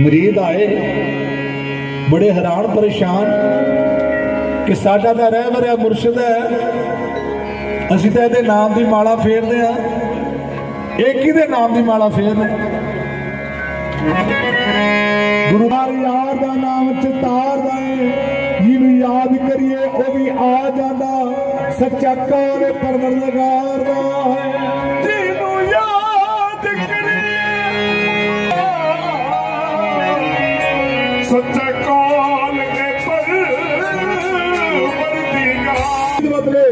ਮਰੀਦ ਆਏ। ਬੜੇ ਹੈਰਾਨ, ਪਰੇਸ਼ਾਨ ਕਿ ਸਾਡਾ ਤਾਂ ਰਹਿ ਵਰਿਆ, ਮੁਰਸ਼ਿਦ ਹੈ। ਅਸੀਂ ਤਾਂ ਇਹਦੇ ਨਾਮ ਦੀ ਮਾਲਾ ਫੇਰਦੇ ਆ ਇਹ ਕਿਹਦੇ ਨਾਮ ਦੀ ਮਾਲਾ ਫੇਰਦੇ ਗੁਰੂ ਯਾਰ ਦਾ ਨਾਮ ਚਿਤਾਰਦਾ ਏ ਜਿਹਨੂੰ ਯਾਦ ਕਰੀਏ, ਉਹ ਵੀ ਆ ਜਾਂਦਾ। ਸੱਚਾ ਕੌਣ ਪਰਵਰਦਗਾਰ ਦਾ ਹੈ? ਜਿਹਨੂੰ ਯਾਦ ਕਰੀਏ ਸੱਚਾ ਕੌਣ ਏ ਪਰਵਰਦਗਾਰ ਬਦਲੇ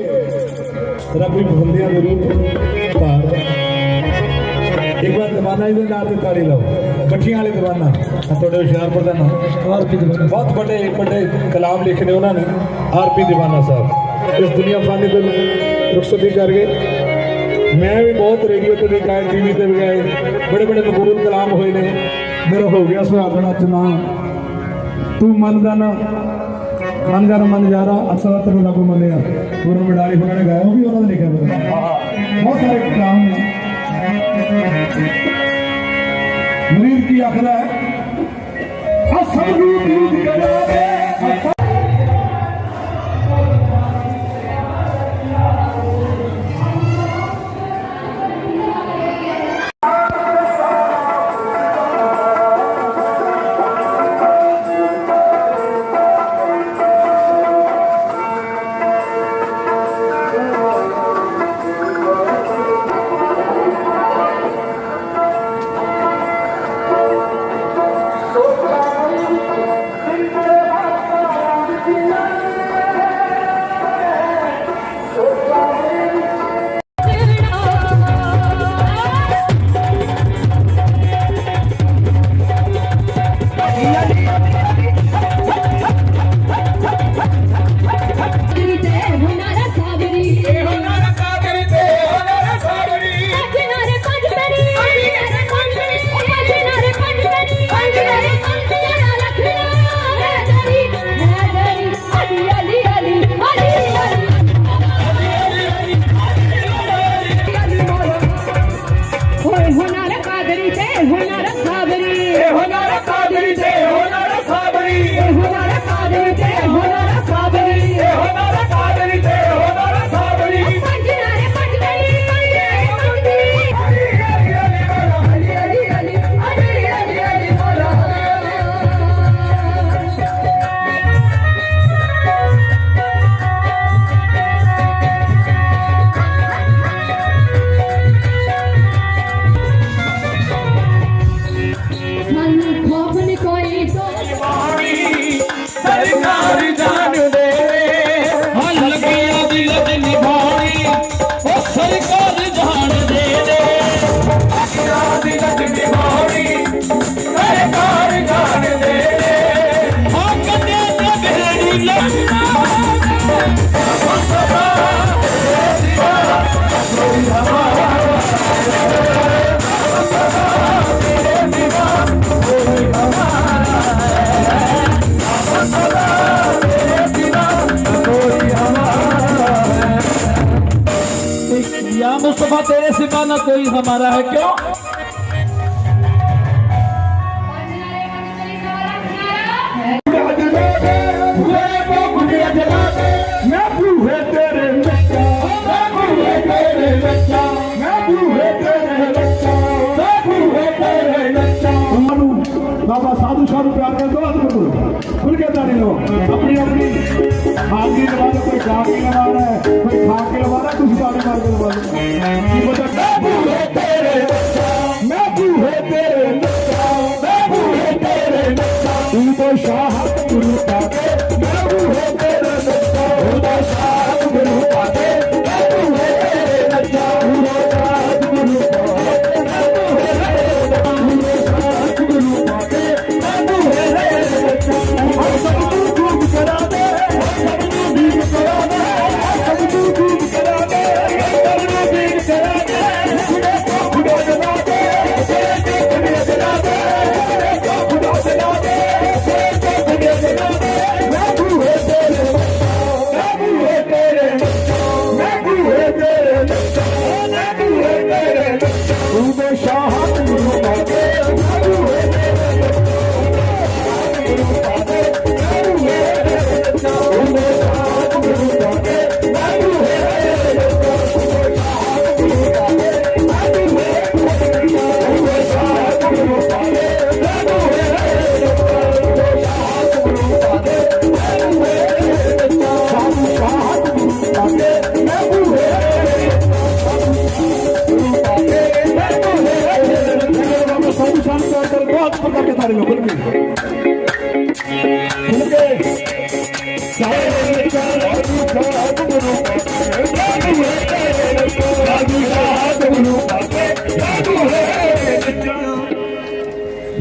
ਰੱਬੀ ਬੰਦਿਆਂ ਦੇ ਰੂਪ ਧਾਰ। ਇੱਕ ਵਾਰ ਦੀਵਾਨਾ ਇਹਦੇ ਨਾਲ ਤੇ ਤਾੜੀ ਲਾਓ। ਬੱਠੀਆਂ ਵਾਲੇ ਦੀਵਾਨਾ ਤੁਹਾਡੇ ਹੁਸ਼ਿਆਰਪੁਰ ਦਾ ਨਾਮ। ਆਰਪੀ ਦੀਵਾਨਾ ਬਹੁਤ ਵੱਡੇ ਵੱਡੇ ਕਲਾਮ ਲਿਖੇ ਉਹਨਾਂ ਨੇ। ਆਰਪੀ ਦੀਵਾਨਾ ਸਾਹਿਬ। ਇਸ ਦੁਨੀਆ ਫਾਨੀ ਤੋਂ ਰੁਖਸਤੀ ਕਰ ਗਏ। ਮੈਂ ਵੀ ਬਹੁਤ ਰੇਡੀਓ ਤੇ ਵੀ ਗਾਏ ਟੀਵੀ ਤੇ ਵੀ ਗਾਏ। ਬੜੇ ਬੜੇ ਮਕਬੂਲ ਕਲਾਮ ਹੋਏ ਨੇ। ਮੇਰਾ ਹੋ ਗਿਆ ਸੁਹਾਗਣਾ ਚਨਾ ਤੂੰ ਮਨ ਦਾ ਨਾ ਮਨ ਕਰ ਮਨ ਜਾਰਾ ਅਸਲ ਤੇ ਰੱਬ ਮੰਨਿਆ ਗੁਰੂ ਮਡਾਰੀ ਉਹਨਾਂ ਨੇ ਗਾਇਆ ਉਹ ਵੀ ਉਹਨਾਂ ਨੇ ਲਿਖਿਆ ਹੋਇਆ ਬਹੁਤ ਸਾਰੇ ਕਲਾਮ ਨੇ ਮਰੀਦ ਕੀ ਆਖਦਾ ਹੈ ਅਸਲ ਨੂੰ ਦੂਰ ਕਰਾ ਦੇ न कोई हमारा है क्यों ਲਵਾ ਕੋਈ ਗਾ ਕੇ ਲਵਾ ਰਿਹਾ ਕੋਈ ਖਾ ਕੇ ਲਵਾ ਤੁਸੀਂ ਤਾੜੀ ਮਾਰ ਕੇ ਲਵਾ ਲਓ ਕੀ ਪਤਾ ਤੇਰੇ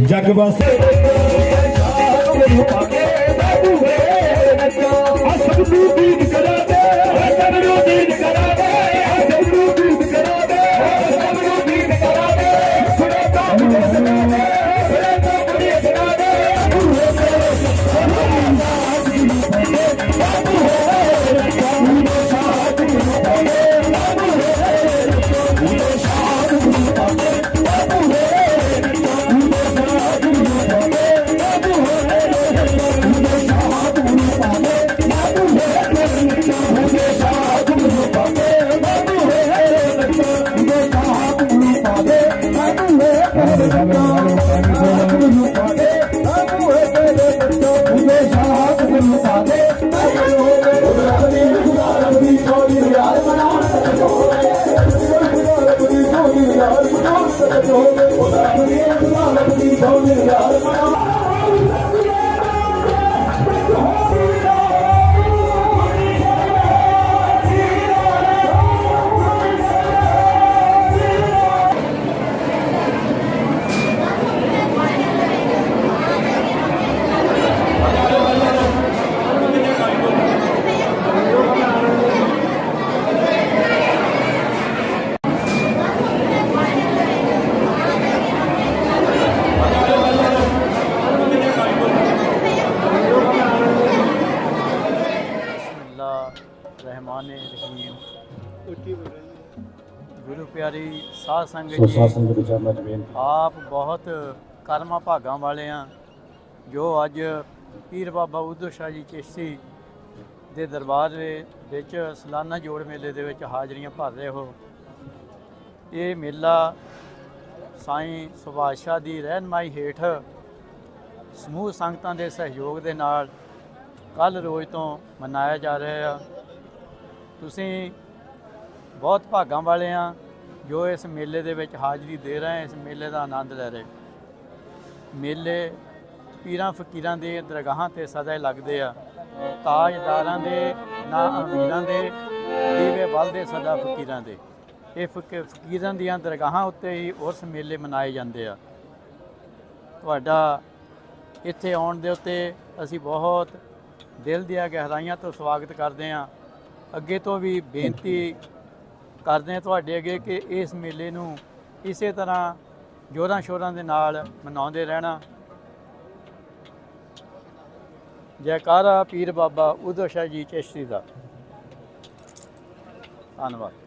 ਜਗ ਵਸੇ ਅਸਬ ਨੂੰ ਦੀਨ ਕਰਾ ਦੇ ਕਰਨੋ ਦੀਨ ਕਰਾ Don't ਸਾਧ ਸੰਗਤ ਸੋ ਜੀ। ਸਾਸਨ ਦੇ ਚਰਨਾਂ 'ਚ ਬੇਨਤੀ। ਆਪ ਬਹੁਤ ਕਰਮਾਂ ਭਾਗਾਂ ਵਾਲੇ ਆ। ਜੋ ਅੱਜ ਪੀਰ ਬਾਬਾ ਉਦੋਂ ਸ਼ਾਹ ਜੀ ਚਿਸ਼ਤੀ ਦੇ ਦਰਬਾਰ ਦੇ ਵਿੱਚ ਸਾਲਾਨਾ ਜੋੜ ਮੇਲੇ ਦੇ ਵਿੱਚ ਹਾਜ਼ਰੀਆਂ ਭਰ ਰਹੇ ਹੋ। ਇਹ ਮੇਲਾ ਸਾਈਂ ਸੁਭਾਸ਼ ਸ਼ਾਹ ਦੀ ਰਹਿਨਮਾਈ ਹੇਠ ਸਮੂਹ ਸੰਗਤਾਂ ਦੇ ਸਹਿਯੋਗ ਦੇ ਨਾਲ ਕੱਲ ਰੋਜ਼ ਤੋਂ ਮਨਾਇਆ ਜਾ ਰਿਹਾ ਆ। ਤੁਸੀਂ ਬਹੁਤ ਭਾਗਾਂ ਵਾਲੇ ਆ। ਜੋ ਇਸ ਮੇਲੇ ਦੇ ਵਿੱਚ ਹਾਜ਼ਰੀ ਦੇ ਰਹੇ ਇਸ ਮੇਲੇ ਦਾ ਆਨੰਦ ਲੈ ਰਹੇ। ਮੇਲੇ ਪੀਰਾਂ ਫਕੀਰਾਂ ਦੇ ਦਰਗਾਹਾਂ ਤੇ ਸਦਾ ਲੱਗਦੇ ਆ। ਤਾਜਦਾਰਾਂ ਦੇ, ਨਾ ਅਮੀਰਾਂ ਦੇ, ਦੀਵੇ ਬਲਦੇ ਸਦਾ ਫਕੀਰਾਂ ਦੇ। ਇਹ ਫਕ- ਫਕੀਰਾਂ ਦੀਆਂ ਦਰਗਾਹਾਂ ਉੱਤੇ ਹੀ ਉਸ ਮੇਲੇ ਮਨਾਏ ਜਾਂਦੇ ਆ। ਤੁਹਾਡਾ ਇੱਥੇ ਆਉਣ ਦੇ ਉੱਤੇ ਅਸੀਂ ਬਹੁਤ ਦਿਲ ਦੀਆਂ ਗਹਿਰਾਈਆਂ ਤੋਂ ਸਵਾਗਤ ਕਰਦੇ ਹਾਂ। ਅੱਗੇ ਤੋਂ ਵੀ ਬੇਨਤੀ ਕਰਦੇ ਹਾਂ ਤੁਹਾਡੇ ਅੱਗੇ ਕਿ ਇਸ ਮੇਲੇ ਨੂੰ ਇਸੇ ਤਰ੍ਹਾਂ ਜੋਰਾਂ ਸ਼ੋਰਾਂ ਦੇ ਨਾਲ ਮਨਾਉਂਦੇ ਰਹਿਣਾ। ਜੈਕਾਰਾ ਪੀਰ ਬਾਬਾ ਉਦੋਂ ਸ਼ਾਹ ਜੀ ਚਿਸ਼ਤੀ ਦਾ। ਧੰਨਵਾਦ।